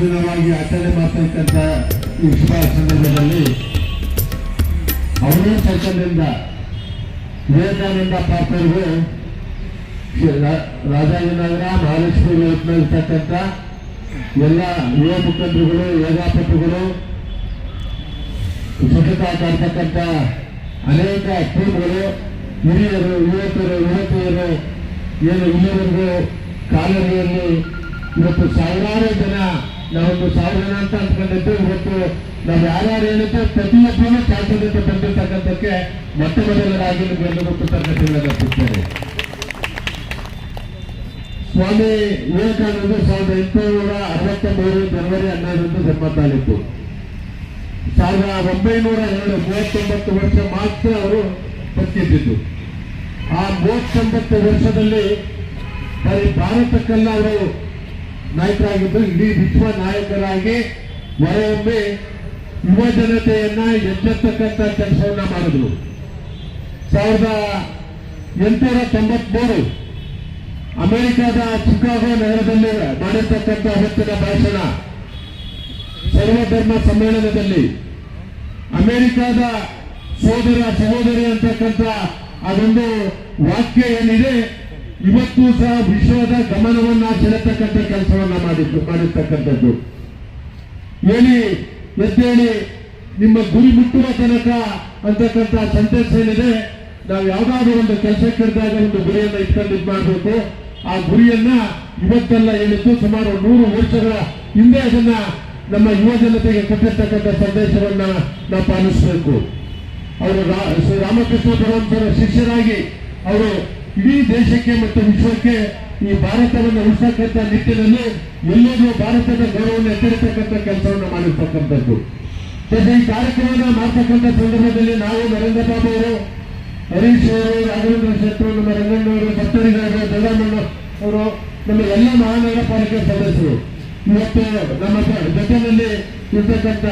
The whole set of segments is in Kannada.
ದಿನವಾಗಿ ಆಚರಣೆ ಮಾಡ್ತಕ್ಕಂಥ ಈ ಶುಭ ಸಂದರ್ಭದಲ್ಲಿ ಅವರೇ ಸರ್ಕಲ್ನಿಂದ, ವಿವೇಕಾನಂದ ಪಾತ್ರರಿಗೆ ರಾಜಾಜಿನಗರ ಮಹಾಲಕ್ಷ್ಮಿ ಇರ್ತಕ್ಕಂಥ ಎಲ್ಲ ಯುವ ಮುಖಂಡರುಗಳು, ಯೋಗಾಪಟುಗಳು ಸತತ ಕಾಡ್ತಕ್ಕಂಥ ಅನೇಕ ಟೀಮ್ಗಳು, ಹಿರಿಯರು, ಯುವಕರು, ಯುವತಿಯರು, ಏನು ಇಲ್ಲಿವರೆಗೂ ಕಾಲನಿಯಲ್ಲಿ ಇವತ್ತು ಸಾವಿರಾರು ಜನ ನಾವೊಂದು ಸಾವಿರ ಅಂತ ಅಂದ್ಕೊಂಡಿದ್ದು, ಇವತ್ತು ನಾವು ಯಾರ್ಯಾರು ಹೇಳಿದ್ದು ಪ್ರತಿಯೊಬ್ಬರೂ ಚಾಲ್ತಿಯಿಂದ ಬಂದಿರ್ತಕ್ಕಂಥಕ್ಕೆ ಮೊಟ್ಟ ಮೊದಲರಾಗಿ ನಿಮ್ಗೆಲ್ಲರೂ ಕೃತಜ್ಞತೆಗಳನ್ನು ಸ್ವಾಮಿ ವಿವೇಕಾನಂದ ಸಾವಿರದ ಎಂಟುನೂರ ಅರವತ್ತ ಮೂರು ಜನವರಿ ಹನ್ನೆರಡರಂದು ಜನ್ಮ ಸಾವಿರದ ಒಂಬೈನೂರ ಎರಡು ಮೂವತ್ತೊಂಬತ್ತು ವರ್ಷ ಮಾತ್ರ ಅವರು ಬದುಕಿದ್ದು ಆ ಮೂವತ್ತೊಂಬತ್ತು ವರ್ಷದಲ್ಲಿ ಬರೀ ಭಾರತಕ್ಕೆಲ್ಲ ಅವರು ನಾಯಕರಾಗಿದ್ದು ಇಡೀ ವಿಶ್ವ ನಾಯಕರಾಗಿ ಮರೊಮ್ಮೆ ಯುವ ಜನತೆಯನ್ನ ಎಚ್ಚೆತ್ತಕ್ಕಂಥ ಕೆಲಸವನ್ನ ಮಾಡಿದ್ರು. ಸಾವಿರದ ಎಂಟುನೂರ ತೊಂಬತ್ಮೂರು ಅಮೆರಿಕದ ಚಿಕಾಗೋ ನಗರದಲ್ಲಿ ಮಾಡಿರ್ತಕ್ಕಂಥ ಹೊತ್ತಿನ ಭಾಷಣ ಸರ್ವಧರ್ಮ ಸಮ್ಮೇಳನದಲ್ಲಿ ಅಮೆರಿಕದ ಸೋದರ, ಸಹೋದರಿ ಅಂತಕ್ಕಂಥ ಅದೊಂದು ವಾಕ್ಯ ಏನಿದೆ ಇವತ್ತು ಸಹ ವಿಶ್ವದ ಗಮನವನ್ನ ಸೆಳೆತಕ್ಕಂಥ ಕೆಲಸವನ್ನ ಮಾಡಿದ್ದು, ಮಾಡಿರ್ತಕ್ಕಂಥದ್ದು. ಹೇಳಿ, ಎದ್ದೇಳಿ, ನಿಮ್ಮ ಗುರಿ ಮುಟ್ಟುವ ತನಕ ಅಂತಕ್ಕಂಥ ಸಂದೇಶ ಏನಿದೆ, ನಾವು ಯಾವ್ದಾದ್ರು ಒಂದು ಕೆಲಸ ಕರೆದಾಗ ಒಂದು ಗುರಿಯನ್ನ ಇಟ್ಕೊಂಡು ಇದು ಮಾಡಬೇಕು. ಆ ಗುರಿಯನ್ನ ಇವತ್ತೆಲ್ಲ ಹೇಳಿದ್ದು ಸುಮಾರು ನೂರು ವರ್ಷಗಳ ಹಿಂದೆ ಅದನ್ನ ನಮ್ಮ ಯುವ ಜನತೆಗೆ ಕೊಟ್ಟಿರ್ತಕ್ಕಂಥ ಸಂದೇಶವನ್ನ ನಾವು ಪಾಲಿಸಬೇಕು. ಅವರು ಶ್ರೀ ರಾಮಕೃಷ್ಣ ಪರಮಹಂಸರ ಶಿಷ್ಯರಾಗಿ ಅವರು ಇಡೀ ದೇಶಕ್ಕೆ ಮತ್ತು ವಿಶ್ವಕ್ಕೆ ಈ ಭಾರತವನ್ನು ಉಳಿಸತಕ್ಕಂಥ ನಿಟ್ಟಿನಲ್ಲಿ ಎಲ್ಲರಿಗೂ ಭಾರತದ ಗೌರವವನ್ನು ಎತ್ತರಿಸತಕ್ಕಂಥ ಕೆಲಸವನ್ನು ಮಾಡಿರ್ತಕ್ಕಂಥದ್ದು. ಜೊತೆ ಈ ಕಾರ್ಯಕ್ರಮವನ್ನು ಮಾಡ್ತಕ್ಕಂಥ ಸಂದರ್ಭದಲ್ಲಿ ನಾವು ನರೇಂದ್ರ ಬಾಬು ಅವರು, ಹರೀಶ್ ಅವರು, ರಾಘವೇಂದ್ರ ಶೆಟ್ಟರು ನಮ್ಮ ರಂಗಣ್ಣವರು ಭಕ್ತರಿಗಾರರು ದೊಡ್ಡಮಣ್ಣ ಅವರು, ನಮ್ಮ ಎಲ್ಲ ಮಹಾನಗರ ಪಾಲಿಕೆ ಸದಸ್ಯರು. ಇವತ್ತು ನಮ್ಮ ಜೊತೆಯಲ್ಲಿ ಇರ್ತಕ್ಕಂಥ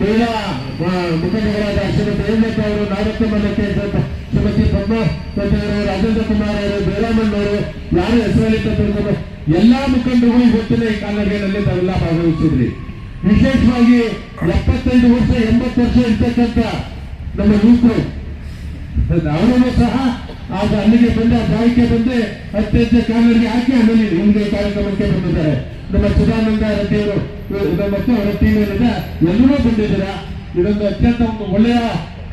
ಮಹಿಳಾ ಮುಖಂಡಗಳಾದ ಶ್ರೀಮತಿ ಹೇಮಲತ ಅವರು ನಾಗಪ್ಪ ಮಲ್ಲಕ್ಕೆ ಶ್ರೀಮತಿ ಪದ್ಮ ಅವರು ರಾಜೇಂದ್ರ ಕುಮಾರ್ ಅವರು ಬೇರಾಮಣ್ಣವರು ಯಾರು ಹೆಸರಲ್ಲಿ ತಿಳ್ಕೊಂಡು ಎಲ್ಲಾ ಮುಖಂಡರುಗಳು ಇವತ್ತಿನ ಈ ಕಾಲಡಿಗಳಲ್ಲಿ ತಾವೆಲ್ಲ ಭಾಗವಹಿಸಿದ್ರಿ. ವಿಶೇಷವಾಗಿ ಎಪ್ಪತ್ತೈದು ವರ್ಷ, ಎಂಬತ್ತು ವರ್ಷ ಇರ್ತಕ್ಕಂಥ ನಮ್ಮ ಯುವಕರು ಅವರನ್ನು ಸಹ ಆಗ ಅಲ್ಲಿಗೆ ಬಂದ ಬಾವಿಗೆ ಬಂದೆ, ಅತ್ಯಂತ ಕಾಲರಿಗೆ ಹಾಕಿ ಆಮೇಲೆ ನಿಮಗೆ ಕಾರ್ಯಕ್ರಮಕ್ಕೆ ಬಂದಿದ್ದಾರೆ. ನಮ್ಮ ಸುಧಾನಂದ ರೆಡ್ಡಿಯವರು ಮತ್ತು ಅವರ ಟೀಮ್ ಏನಿದೆ ಎಲ್ಲರೂ ಬಂದಿದ್ದೀರಾ? ಇದೊಂದು ಅತ್ಯಂತ ಒಂದು ಒಳ್ಳೆಯ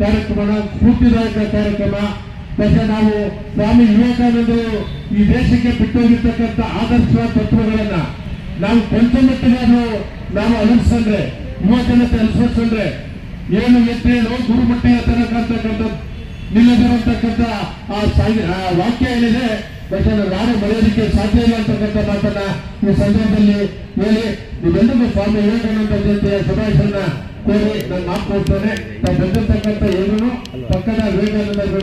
ಕಾರ್ಯಕ್ರಮ, ಸ್ಫೂರ್ತಿದಾಯಕ ಕಾರ್ಯಕ್ರಮ. ಮತ್ತೆ ನಾವು ಸ್ವಾಮಿ ವಿವೇಕಾನಂದರು ಈ ದೇಶಕ್ಕೆ ಬಿಟ್ಟೋಗಿರ್ತಕ್ಕಂಥ ಆದರ್ಶ ತತ್ವಗಳನ್ನ ನಾವು ಕೊಂಚ ಮಟ್ಟಿಗಾದ್ರೂ ನಾವು ಅನುಸರಿಸಂದ್ರೆ ಯುವಜನತೆ ಅನುಸರಿಸಂದ್ರೆ ಏನು ಎತ್ತೇನು ಗುರುಮಟ್ಟಿಯ ತನಕ ಅಂತಕ್ಕಂಥ ನಿಲ್ಲದಿರತಕ್ಕಂಥ ಆ ವಾಕ್ಯ ಏನಿದೆ, ಮತ್ತೆ ನಾನು ಬರೆಯೋದಕ್ಕೆ ಸಾಧ್ಯ ಇಲ್ಲ ಅಂತಕ್ಕಂಥ ಮಾತನ್ನ ಈ ಸಂದರ್ಭದಲ್ಲಿ ಹೇಳಿ ನೀವೆಲ್ಲರೂ ಸ್ವಾಮಿ ವಿವೇಕಾನಂದ ಜಯಂತಿಯ ಶುಭಾಶಯನ್ನ ಕೋರಿ ನಾನು ಮಾತು ಕೊಡ್ತೇನೆ. ತಾವು ಬಂದಿರತಕ್ಕಂಥ ಏನೂ ಪಕ್ಕದ ವಿವೇಕಾನಂದ